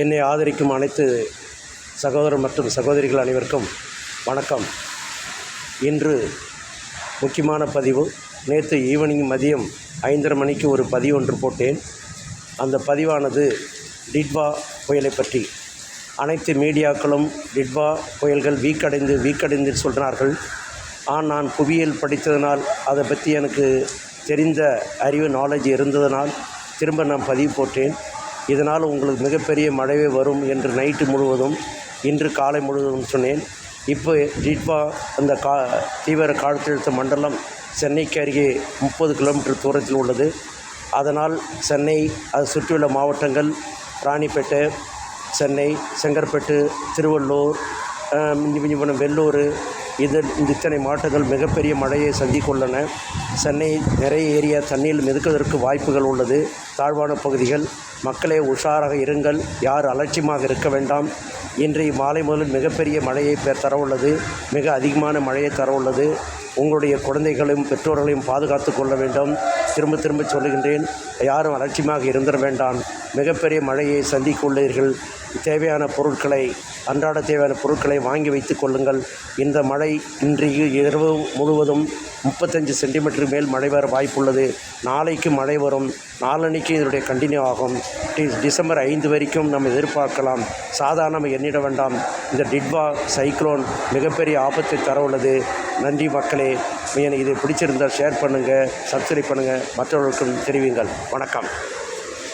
என்னை ஆதரிக்கும் அனைத்து சகோதரர் மற்றும் சகோதரிகள் அனைவருக்கும் வணக்கம். இன்று முக்கியமான பதிவு. நேற்று ஈவினிங் மதியம் ஐந்தரை மணிக்கு ஒரு பதிவு ஒன்று போட்டேன். அந்த பதிவானது டிட்வா புயலை பற்றி. அனைத்து மீடியாக்களும் டிட்வா புயல்கள் வீக்கடைந்து வீக்கடைந்து சொல்கிறார்கள் ஆனால் நான் புவியியல் படித்ததனால் அதை பற்றி எனக்கு தெரிந்த அறிவு நாலேஜ் இருந்ததனால் திரும்ப நான் பதிவு போட்டேன். இதனால் உங்களுக்கு மிகப்பெரிய மழையே வரும் என்று நைட்டு முழுவதும் இன்று காலை முழுவதும் சொன்னேன். இப்போ ஜிட்பா அந்த கா தீவிர காற்றழுத்த மண்டலம் சென்னைக்கு அருகே முப்பது கிலோமீட்டர் தூரத்தில் உள்ளது. அதனால் சென்னை அதை சுற்றியுள்ள மாவட்டங்கள் ராணிப்பேட்டை சென்னை செங்கற்பட்டு திருவள்ளூர் ஆஹ், மிஞ்சி மிஞ்சி போன வெள்ளூர் இது இந்த இத்தனை மாவட்டங்கள் மிகப்பெரிய மழையை சந்திக்கொள்ளன சென்னை நிறைய ஏரியா தண்ணீர் மிதக்குவதற்கு வாய்ப்புகள் உள்ளது. தாழ்வான பகுதிகள் மக்களே உஷாராக இருங்கள். யார் அலட்சியமாக இருக்க வேண்டாம். இன்றைய மாலை முதல் மிகப்பெரிய மழையை தரவுள்ளது. மிக அதிகமான மழையை தரவுள்ளது. உங்களுடைய குழந்தைகளையும் பெற்றோர்களையும் பாதுகாத்து கொள்ள வேண்டும். திரும்ப திரும்ப சொல்லுகின்றேன் யாரும் அலட்சியமாக இருந்திட வேண்டாம். மிகப்பெரிய மழையை சந்திக்க உள்ளீர்கள் தேவையான பொருட்களை அன்றாட தேவையான பொருட்களை வாங்கி வைத்து கொள்ளுங்கள். இந்த மழை இன்றைக்கு இரவு முழுவதும் முப்பத்தஞ்சு சென்டிமீட்டர் மேல் மழை வர வாய்ப்புள்ளது. நாளைக்கு மழை வரும். நாளன்னைக்கு இதனுடைய கண்டினியூ ஆகும். டிசம்பர் ஐந்து வரைக்கும் நம்ம எதிர்பார்க்கலாம். சாதாரண எண்ணிட வேண்டாம். இந்த டிட்வா சைக்ளோன் மிகப்பெரிய ஆபத்தை தர உள்ளது. நன்றி மக்களே. எனக்கு இது பிடிச்சிருந்தால் ஷேர் பண்ணுங்கள் சப்ஸ்கிரைப் பண்ணுங்கள் மற்றவர்களுக்கும் தெரிவிங்கள். வணக்கம்.